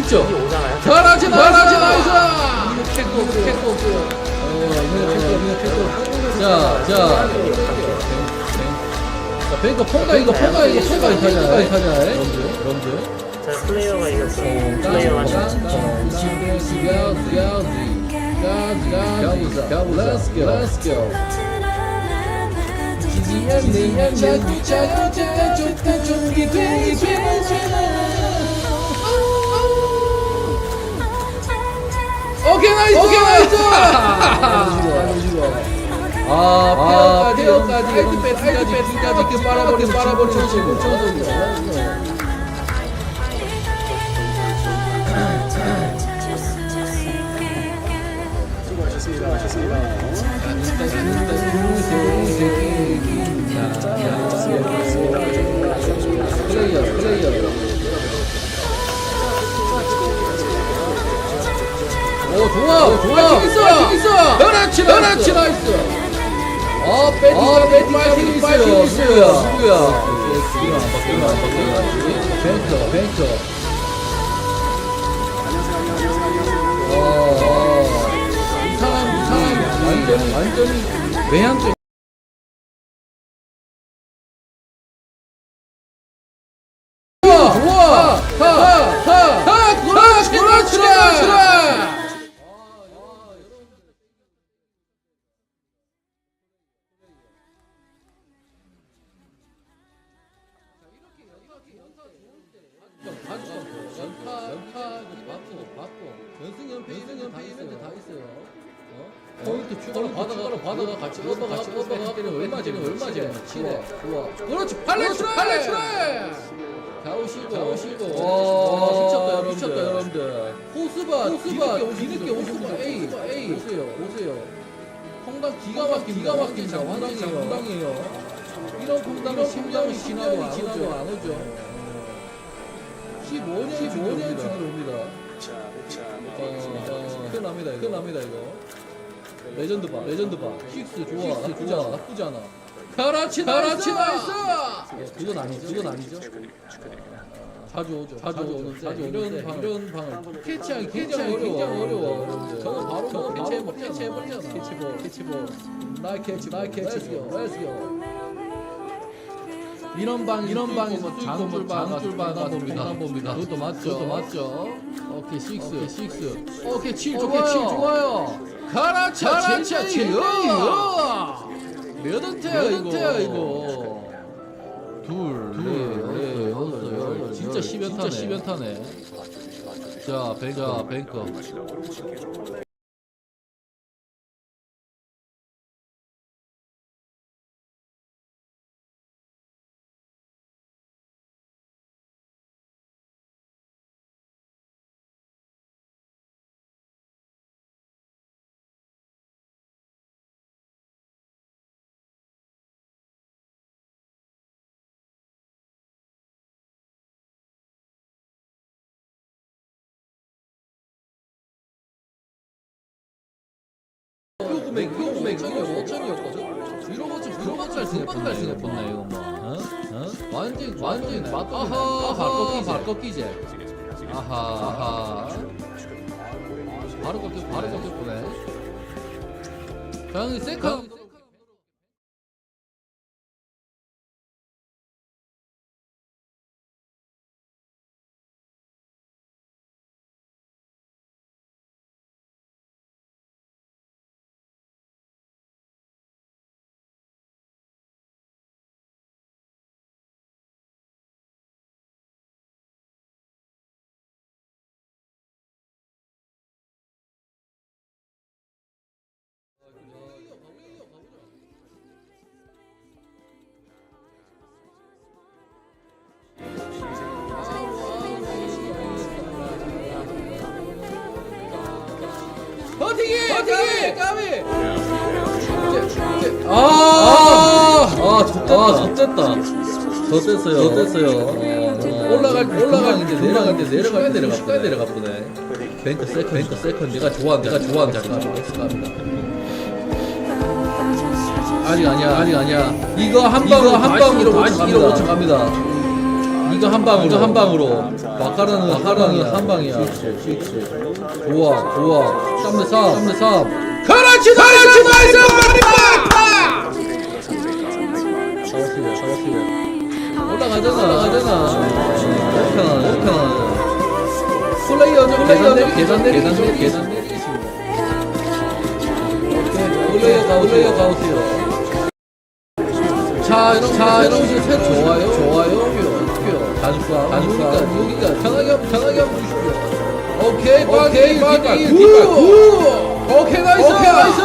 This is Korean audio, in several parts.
오잖아요. 잘하지 잘하지 나이스 캐고 캐고 어 이거 픽점 이거 픽점 자자 자 뱅커 퐁가 이거 퐁가 이거 퐁가 이거 하자 이거 하자 럼드 럼드 자 플레이어가 이거 플레이어 하시고 Let's go. Let's go. 지지한 자꾸 자꾸 자꾸 좋다 좋게 되게 오케이 나이스 오케이 나이스 아 페어까지 페어까지. 페이트 페이트 페이트까지 이렇게 빨아버리고 빨아버리고 치고 쳐서 플레 어 배팅 어 배팅 파이팅 있어요. 누구야 누구야 뱅커 뱅커 어이 사람 이 사람 완전히 완전히 외향적 연패 연승 연패 이벤트 다 있어요. 어? 포인트 추가로 받아가 받아가 같이 얻어 같이 얻어가 때는 얼마 지금 얼마 지금 치네. 좋아. 그렇지 팔레 트레 팔레 트레. 가오시고 가오시고. 와 미쳤다 미쳤다 여러분들. 호스바 호스바 뒤늦게 호스바 A A 오세요 오세요. 콩당 기가 막힌 기가 막힌. 장황당이에요. 이런 콩당은 심장이 지나도 안 오죠 안 오죠. 15년 15년 주기로 옵니다. 어, 어, 큰일 납니다 이거. 큰일 납니다 이거. 레전드 바 레전드 바. 식스 좋아 나쁘지 않아 나쁘지 않아. 가라치 가라치 나이스. 어, 그건 아니죠 그건 아니죠. 자주 오죠 자주 오는데 자주 이런 방 이런 방을 캐치하기 굉장히 어려워. 저는 바로 저는 캐치해버 캐치해 버리잖아. 캐치볼 캐치볼. 나이 캐치 나이 캐치. 렛츠 고. 이런 방 이런 방에서 장줄 장줄 방 봅니다. 봅니다. 그것도 맞죠. 그것도 맞죠. 오케이 식스 오케이 식스. 오케이 칠 좋아요. 칠 좋아요. 가라차 가라차 제이요. 몇 원태야 이거. 이거. 둘, 둘, 네, 여섯, 열. 진짜 10연타네. 진짜 10연타네. 자, 뱅커, 뱅커. 금액, 표 금액 5천이었거든? 이런 거좀 금방 갈 생각했네, 생각했네, 이거 뭐. 완전, 완전, 맛 아하, 발꺾이지, 발꺾이지. 아하, 아하. 바로 꺾여, 바로 꺾였구네. 자, 형이 셀카. 까비! 아, 아, 좋됐다. 좋됐다. 좋됐어요. 좋됐어요. 올라갈 때, 올라갈 때, 내려갈 때, 내려갈 때, 내려가 보네. 내려가 보네. 뱅크 세컨, 뱅크 세컨. 내가 좋아하는, 내가 자리입니다. 갑니다. 아직 아니야, 아직 아니야. 이거 한 방, 한 방으로 다시 1억 5천 갑니다. 이거 한 방으로 이거 한 방으로 마카라는 마카라는 한 방이야 좋아 좋아 3 대 3 3대 3 그렇지 그렇지 나이스 잡았어요 올라가잖아 올라가잖아 오편 오편 플레이어 플레이어 계산 내리 계산 내리 계산 오케이 플레이어 가 플레이어 가오세요 자 이런 자 이런 셋 좋아요 좋아요 단수야 단수야 여기가 편하게 한번 편하게 한번 주십시오 오케이 오케이 오케이 굿 오케이 나이스 오케이 나이스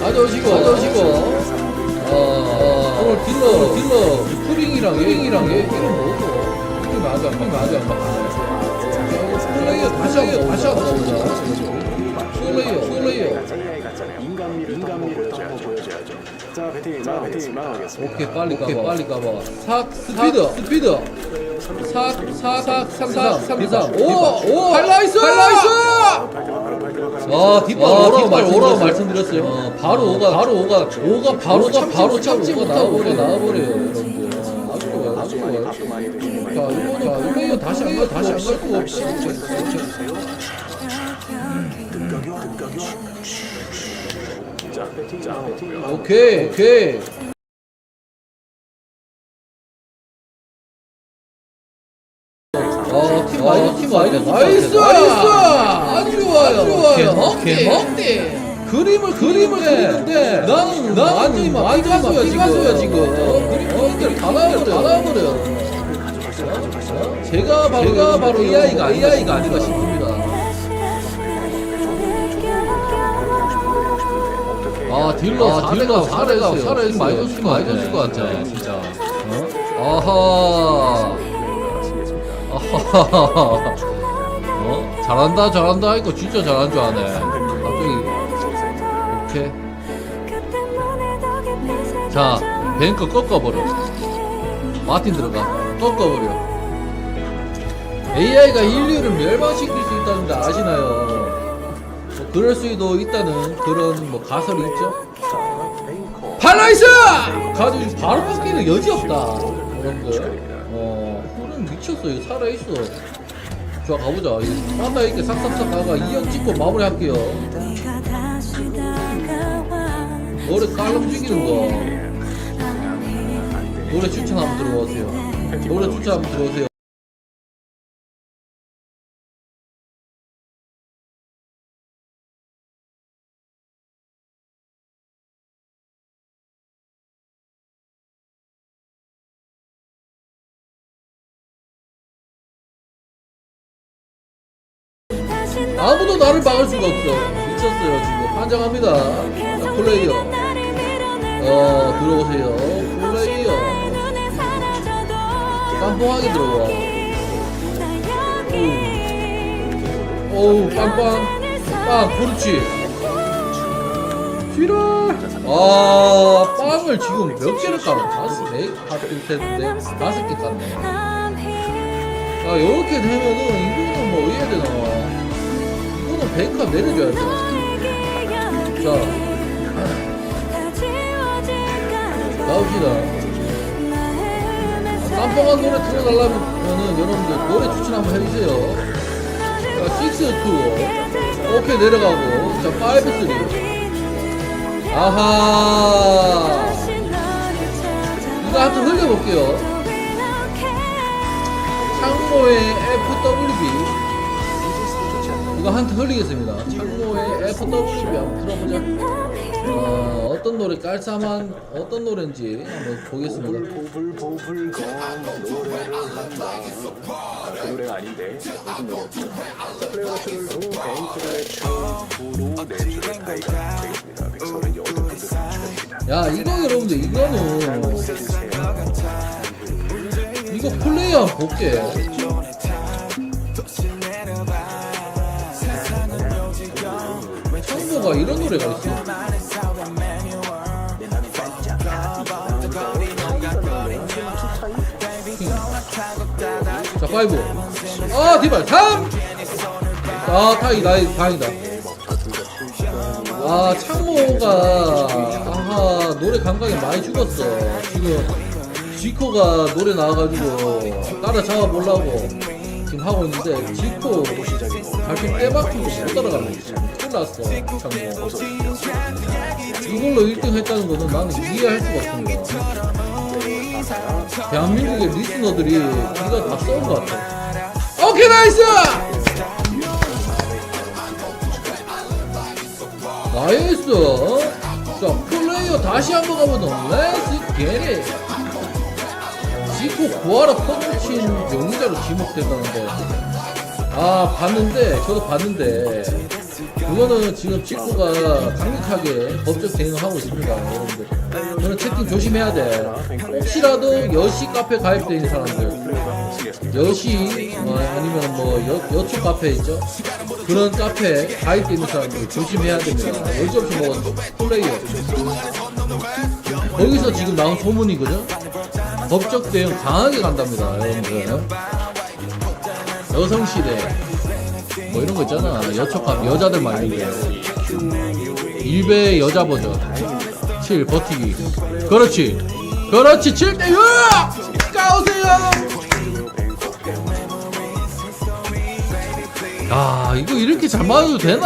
가져오시고 가져오시고 어 오늘 딜러 딜러 푸링이랑 얘ing이랑 얘 이름 뭐고 봐, 아직 안 봐. 플레이어 다시 한번 다시 한번 보자 플레이어 플레이어 인간미를 인간미를 보여줘야죠. 자, 배팅, 자, 배팅 막아보겠습니다. 오케이 빨리 가봐 빨리 가봐 삭 스피드 스피드 삭삭삭삭삼삼오 할라이스 할라이스 아 뒷발 오라고 말씀드렸어요 말씀드렸어요 어, 바로 오가 바로 오가 오가 바로 참 바로 참지 못하고 오가 나와버려요 여러분들 아, 아쉬워요 밥도 많이 드시고 자 이거는 자 이거 다시 안가 다시 안갈 수 오케이 오케이. 어, 팀 많이 팀 많이 나이스! 나이스! 아주 좋아요. 좋아요. 개먹대 그림을 그림을 그리는데 나는 나는 완전히 막 많이 가수야 지금. 지금. 어, 그림 다 나와버려 다 나와버려 제가 바로 제가 바로 AI가 AI가 아닌가 싶습니다 아 딜러 아, 딜러 살아가 살아있어 많이 줬을 것 많이 줬을 것 같아 진짜. 어? 아하. 아하 어? 잘한다 잘한다 하니까 진짜 잘한 줄 아네. 갑자기. 오케이. 자 뱅크 꺾어버려. 마틴 들어가. 꺾어버려. AI가 인류를 멸망시킬 수 있다는데 아시나요? 뭐 그럴 수도 있다는 그런 뭐 가설이 있죠. 팔라이스! 가지고 바로 바뀌는 여지 없다. 여러분들. 어, 그는 미쳤어요. 살아있어. 좋아, 가보자. 하나 이렇게 싹싹싹 가가 2형 찍고 마무리 할게요. 노래 깔럼 죽이는 거. 노래 추천 한번 들어보세요. 노래 추천 한번 들어보세요. 아무도 나를 막을 수가 없어. 미쳤어요, 지금. 환장합니다. 자, 플레이어. 어, 들어오세요. 플레이어. 깜빡하게 들어와. 어우, 빵빵. 빵, 그렇지. 싫어. 아, 빵을 지금 몇 개를 까면 다섯, 네, 하나, 둘, 셋, 넷, 다섯 개 깠네. 아, 요렇게 되면은, 이거는 뭐, 어떻게 해야 이거는 뱅카 내려줘야 돼. 자, 가봅시다. 깜빡한 노래 틀어달라면은 여러분들 노래 추천 한번 해주세요. 자, 6, 2. 오케이, 내려가고. 자, 5, 3. 아하. 이거 한번 흘려볼게요. 창모의 FWB. 이거 한테 흘리겠습니다. 창모의 FWB 한번 틀어보자. 어, 어떤 노래 깔쌈한 어떤 노래인지 한번 보겠습니다. 보불보불 건 노래를 한다. 그 노래가 아닌데 무슨 노래였죠? 플레이어스를 후 베이스의 춤으로 내주는 가이가 되겠습니다. 백설의 여덟 분들 축하드립니다. 야 이거 여러분들 이거는 이거 플레이어 볼게. 가 이런 노래가 있어. 자, 5. 아, 디발 3. 아, 다행이다. 다행이다. 아, 창모가 아하, 노래 감각이 많이 죽었어. 지금 지코가 노래 나와가지고 따라잡아 보려고 지금 하고 있는데 지코 발표 떼박히고 못 따라가는 큰일 났어 참고 이걸로 1등 했다는 거는 나는 이해할 수가 없습니다 대한민국의 리스너들이 우리가 다 써온 것 같아. 오케이 나이스! 나이스! 자 플레이어 다시 한번 가보자 렛츠 겟잇 지코 구하라 퍼즐친 용의자로 지목된다는데. 아 봤는데 저도 봤는데 그거는 지금 지코가 강력하게 법적 대응하고 있습니다. 여러분들. 저는 채팅 조심해야 돼. 혹시라도 여시 카페 가입되어 있는 사람들. 여시 어, 아니면 뭐 여, 여초 카페 있죠? 그런 카페 가입되어 있는 사람들 조심해야 됩니다. 어찌없이 뭐 플레이어. 거기서 지금 나온 소문이거든? 법적 대응 강하게 간답니다 여러분들. 여성시대 뭐 이런 거 있잖아. 여촉합 여자들 많이 있는데 일베 여자 버전. 7 버티기. 그렇지. 그렇지. 7대6 까오세요! 아 이거 이렇게 잘 맞아도 되나